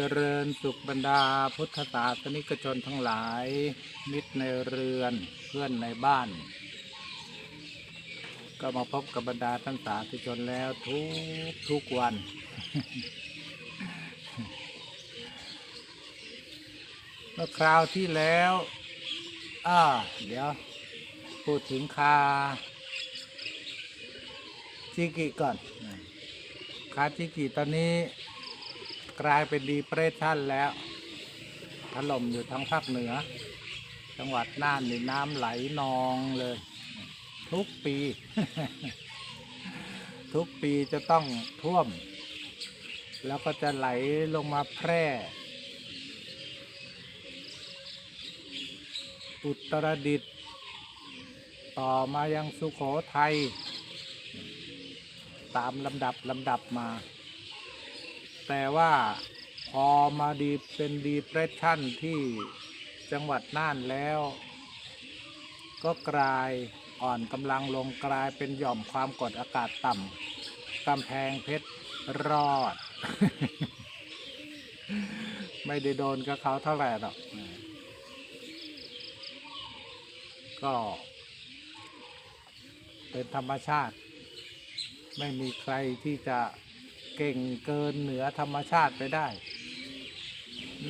จริญสุขบรรดาพุทธศาสนิกชนทั้งหลาย มิตรในเรือนเพื่อนในบ้าน ก็มาพบกับบรรดาท่านสาธุชนแล้วทุกทุกวัน เมื่อคราวที่แล้วอ่าเดี๋ยว พูดถึงคาจิกิก่อน คาจิกิตอนนี้ กลายเป็นดีเปรสชันแล้วถล่มอยู่ทางภาคเหนือ จังหวัดน่านนี่น้ำไหลนองเลย ทุกปี ทุกปีจะต้องท่วม แล้วก็จะไหลลงมาแพร่ อุตรดิตถ์ต่อมายังสุโขทัยตามลำดับลำดับมา แต่ว่าพอมาดีเป็นดีเพรสชั่นที่จังหวัดน่านแล้ว ก็กลายอ่อนกำลังลงกลายเป็นหย่อมความกดอากาศต่ำกำแพงเพชรรอด ไม่ได้โดนกับเขาเท่าไหร่หรอกก็เป็นธรรมชาติ ไม่มีใครที่จะ เก่งเกินเหนือธรรมชาติไปได้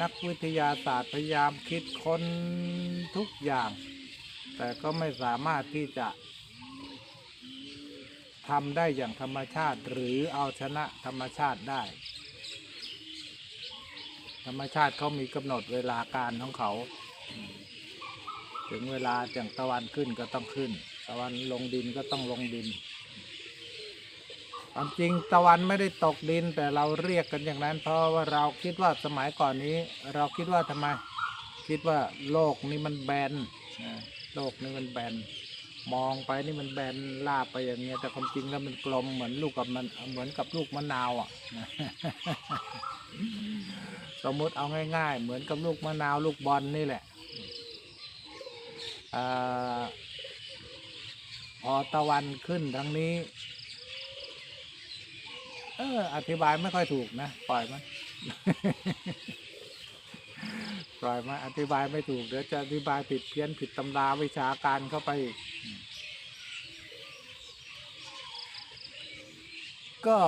นักวิทยาศาสตร์พยายามคิดค้นทุกอย่าง แต่ก็ไม่สามารถที่จะทำได้อย่างธรรมชาติหรือเอาชนะธรรมชาติได้ ธรรมชาติเขามีกำหนดเวลาการของเขา ถึงเวลาอย่างตะวันขึ้นก็ต้องขึ้น ตะวันลงดินก็ต้องลงดิน ความจริงตะวันไม่ได้ตกดินแต่เราเรียกกันอย่างนั้น เพราะว่าเราคิดว่าสมัยก่อนนี้ เราคิดว่าทำไม คิดว่าโลกนี้มันแบนโลกนี้มันแบนมองไปนี่มันแบนลาบไปอย่างเงี้ยแต่ความจริงแล้วมันกลมเหมือนลูกกับมันเหมือนกับลูกมะนาวอะสมมุติเอาง่าย ๆ เหมือนกับลูกมะนาวลูกบอลนี่แหละอพอตะวันขึ้นทางนี้ เออ อธิบายไม่ค่อยถูกนะ ปล่อยมันปล่อยมาอธิบายไม่ถูกเดี๋ยวจะอธิบายผิดเพี้ยนผิดตำราวิชาการเข้าไปอีกก็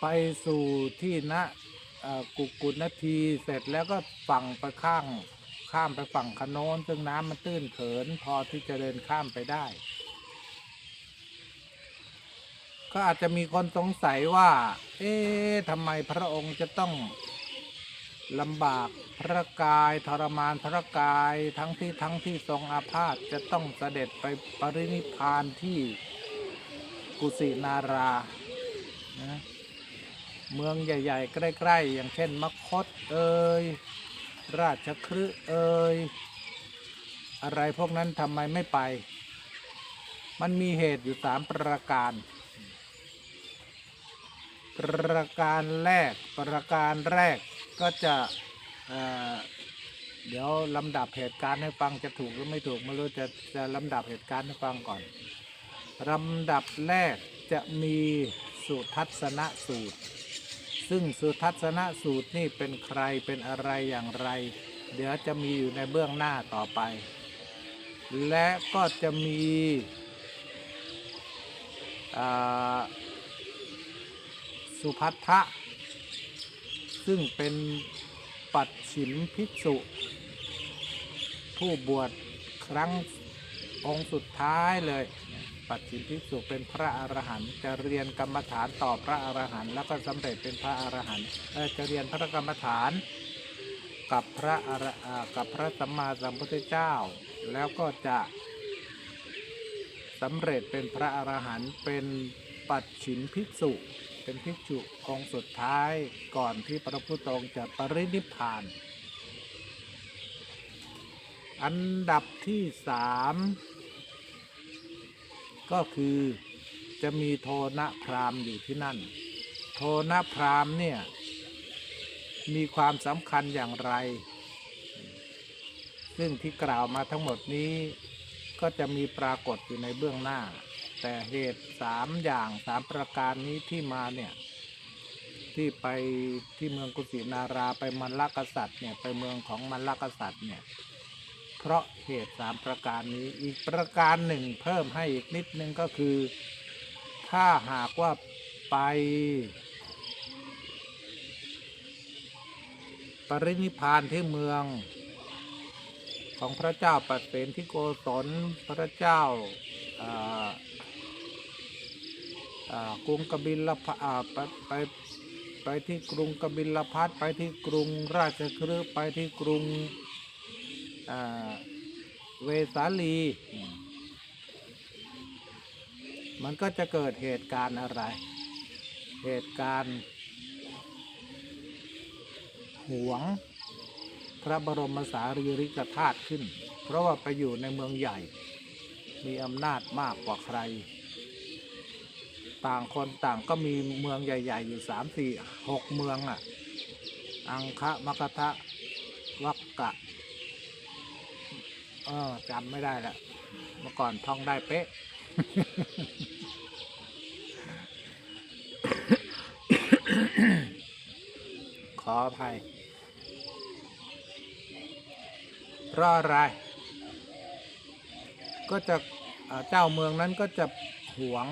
ไปสู่ที่นะเอ่อกุกุนาทีเสร็จแล้วก็ฝั่งไปข้าง ข้ามไปฝั่งคโนนซึ่งน้ำมันตื้นเขิน พอที่จะเดินข้ามไปได้ ก็อาจจะมีคนสงสัยว่า เอ๊ะทำไมพระองค์จะต้องลำบากพระกายทรมานพระกายทั้งที่ทั้งที่ทรงอาพาธจะต้องเสด็จไปปรินิพานที่กุสินารานะเมืองใหญ่ ๆ ใกล้ ๆ อย่างเช่นมคตเอ่ยราชคฤห์เอ่ยอะไรพวกนั้นทำไมไม่ไป มันมีเหตุอยู่สามประการ ประการแรกประการแรกก็จะเเดี๋ยวลำดับเหตุการณ์ให้ฟังจะถูกหรือไม่ถูกไม่รู้จะจะลำดับเหตุการณ์ให้ฟังก่อนลำดับแรกจะมีสุทัศนสูตร ซึ่งสุทัศนสูตรนี่เป็นใครเป็นอะไรอย่างไร เดี๋ยวจะมีอยู่ในเบื้องหน้าต่อไป และก็จะมีอ่า สุพัทธะ ซึ่งเป็นปัดฉิมภิกษุ ผู้บวชครั้งองค์สุดท้ายเลย ปัดฉิมภิกษุเป็นพระอรหันต์จะเรียนกรรมฐานต่อพระอรหันต์แล้วก็สำเร็จเป็นพระอรหันต์จะเรียนพระกรรมฐานกับพระอรกับพระสัมมาสัมพุทธเจ้า แล้วก็จะสำเร็จเป็นพระอรหันต์เป็นปัจฉิมภิกษุ เป็นภิกษุองค์สุดท้ายก่อนที่พระพุทธองค์จะปรินิพพาน อันดับที่สามก็คือจะมีโทนะพรามอยู่ที่นั่น โทนะพรามเนี่ยมีความสำคัญอย่างไร ซึ่งที่กล่าวมาทั้งหมดนี้ก็จะมีปรากฏอยู่ในเบื้องหน้า แต่เหตุสามอย่างสามประการนี้ที่มาเนี่ย ที่ไปที่เมืองกุสินาราไปมันลกษัตริย์เนี่ยไปเมืองของมันลกษัตริย์เนี่ย เพราะเหตุสามประการนี้อีกประการหนึ่งเพิ่มให้อีกนิดนึงก็คือ ถ้าหากว่าไปปรินิพานที่เมือง ของพระเจ้าปัดเสนที่โกศลพระเจ้าอ่า กรุงกบิลพอ่าไปไปไปที่กรุงกบิลพัทไปที่กรุงราชคฤห์ไปที่กรุงเวสาลี มันก็จะเกิดเหตุการณ์อะไร เหตุการณ์หวงพระบรมสารีริกธาตุขึ้น เพราะว่าไปอยู่ในเมืองใหญ่ มีอำนาจมากกว่าใคร ต่างคนต่างก็มีเมืองใหญ่ ๆ อยู่สามสี่หกเมืองอะ อังคะมกทะวักกะ เออจำไม่ได้ละเมื่อก่อนท่องได้เป๊ะ ขออภัยเพราะอะไรก็จะเจ้าเมืองนั้นก็จะหวง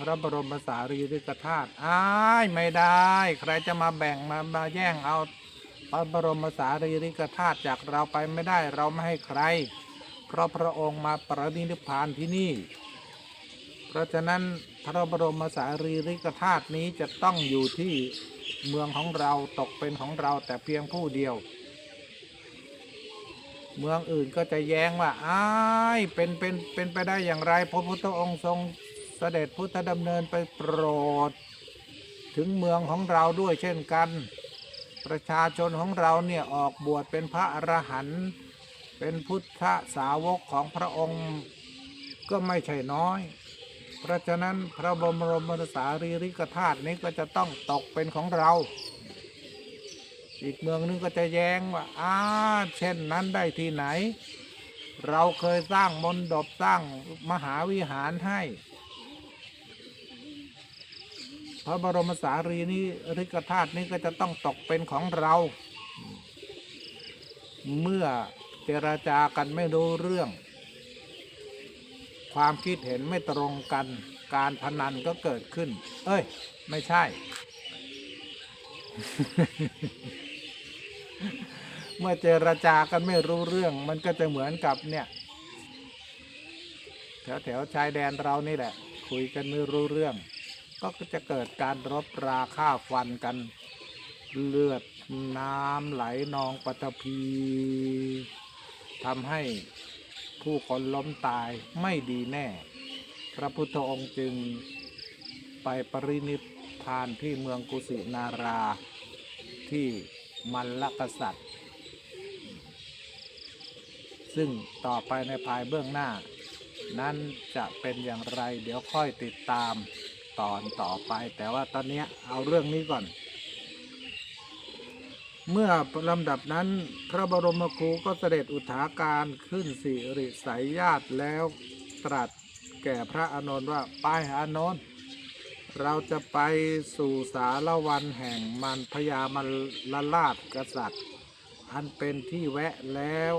พระบรมสารีริกธาตุอ้ายไม่ได้ ใครจะมาแบ่งมามาแย่งเอาพระบรมสารีริกธาตุจากเราไปไม่ได้เราไม่ให้ใคร เพราะพระองค์มาประนิพพานที่นี่ เพราะฉะนั้นพระบรมสารีริกธาตุนี้จะต้องอยู่ที่เมืองของเราตกเป็นของเราแต่เพียงผู้เดียว เมืองอื่นก็จะแย้งว่าอ้ายเป็นเป็นเป็นไปได้อย่างไรพระพุทธองค์ทรง เสด็จพุทธดำเนินไปโปรด ถึงเมืองของเราด้วยเช่นกัน ประชาชนของเราเนี่ยออกบวชเป็นพระอรหันต์เป็นพุทธสาวกของพระองค์ก็ไม่ใช่น้อย เพราะฉะนั้นพระบรมสารีริกธาตุนี้ก็จะต้องตกเป็นของเรา อีกเมืองนึงก็จะแย้งว่าอ้าเช่นนั้นได้ที่ไหน เราเคยสร้างมนดบสร้างมหาวิหารให้ พ ระบรมสารีนี้ริกธาตุนี้ก็จะต้องตกเป็นของเรา เมื่อเจราจากันไม่รู้เรื่อง ความคิดเห็นไม่ตรงกัน การพนันก็เกิดขึ้น เอ้ย ไม่ใช่ เมื่อเจรจากันไม่รู้เรื่อง มันก็จะเหมือนกับเนี่ยแถวแถวชายแดนเรานี่แหละ คุยกันไม่รู้เรื่อง ก็จะเกิดการรบราฆ่าฟันกัน เลือดน้ำไหลนองปัตภีทำให้ผู้คนล้มตายไม่ดีแน่ พระพุทธองค์จึงไปปรินิพพานที่เมืองกุสินาราที่มัลลกษัตริย์ ซึ่งต่อไปในภายเบื้องหน้า นั้นจะเป็นอย่างไรเดี๋ยวค่อยติดตาม ตอนต่อไป แต่ว่าตอนนี้เอาเรื่องนี้ก่อน เมื่อลำดับนั้นพระบรมครูก็เสด็จอุทาการขึ้นสิริสายญาติแล้วตรัสแก่พระอานนท์ว่าไปอานนท์เราจะไปสู่สารวันแห่งมันพญามันลลาดกษัตริย์ อันเป็นที่แวะแล้ว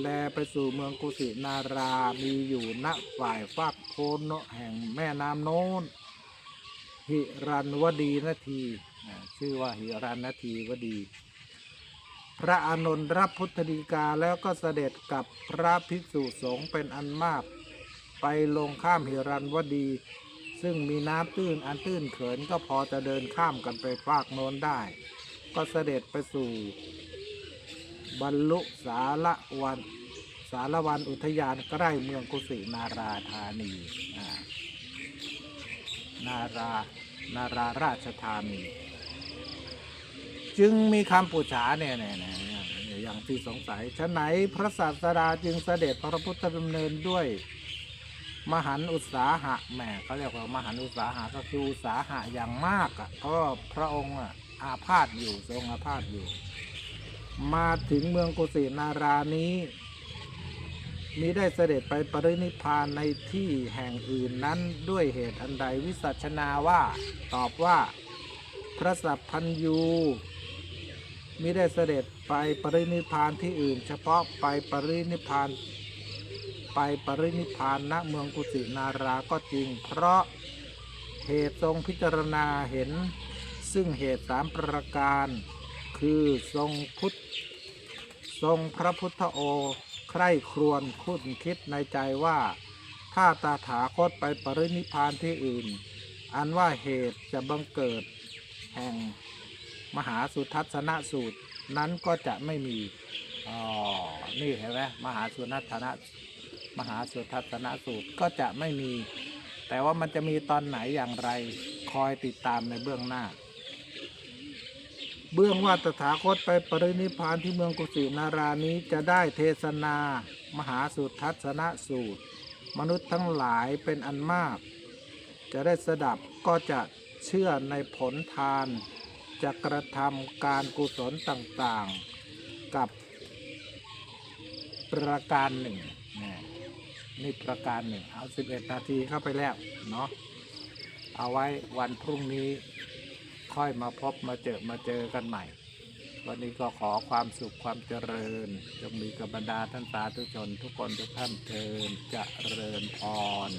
แลไปสู่เมืองกุสินารามีอยู่ณฝ่ายฟากโคนแห่งแม่น้ำโน้น หิรันวดีนาทีชื่อว่าหิรันนาทีวดี พระอานนท์รับพุทธดีกาแล้วก็เสด็จกับพระภิกษุสงฆ์เป็นอันมาก ไปลงข้ามหิรันวดี ซึ่งมีน้ำตื้นอันตื้นเขินก็พอจะเดินข้ามกันไปฟากโน้นได้ ก็เสด็จไปสู่ บรรลุสารวันสารวันอุทยานใกล้เมืองกุสินาราธานี นารานาราราชธานี จึงมีคำปูชาเนี่ยเนี่ยอย่างที่สงสัยฉะไหนพระศาสดาจึงเสด็จพระพุทธดำเนินด้วยมหันต์อุตสาหะแหมเขาเรียกว่ามหันต์อุตสาหะก็คืออุตสาหะอย่างมากอะเพราะพระองค์อะอาพาธอยู่ทรงอาพาธอยู่ มาถึงเมืองกุสินารานี้ มิได้เสด็จไปปรินิพานในที่แห่งอื่นนั้นด้วยเหตุอันใดวิสัชนาว่า ตอบว่า พระสัพพันยูมิได้เสด็จไปปรินิพานที่อื่น เฉพาะไปปรินิพานไปปรินิพานณเมืองกุสินาราก็จริง เพราะเหตุทรงพิจารณาเห็น ซึ่งเหตุสามประการ คือทรงพุทธทรงพระพุทธโอ คร่ครวญคุ้นคิดในใจว่า ถ้าตาถาคตไปปรินิพานที่อื่น อันว่าเหตุจะบังเกิด แห่งมหาสุทัศนสูตรนั้นก็จะไม่มี อ๋อ นี่เห็นไหมมหาสุนัตนะมหาสุทัศนสูตรก็จะไม่มี แต่ว่ามันจะมีตอนไหนอย่างไร คอยติดตามในเบื้องหน้า เบื้องว่าตถาคตไปปรินิพานที่เมืองกุสินารานี้จะได้เทศนา มหาสุทัศนสูตร มนุษย์ทั้งหลายเป็นอันมาก จะได้สดับก็จะเชื่อในผลทาน จะกระทำการกุศลต่างๆ กับประการหนึ่งนี่นี่ประการหนึ่งเอา 11 นาทีเข้าไปแล้วเนาะเอาไว้วันพรุ่งนี้ ค่อยมาพบมาเจอมาเจอกันใหม่ วันนี้ก็ขอความสุขความเจริญจงมีกับบรรดาท่านสาธุชนทุกคนทุกท่านเทินจะเริญพร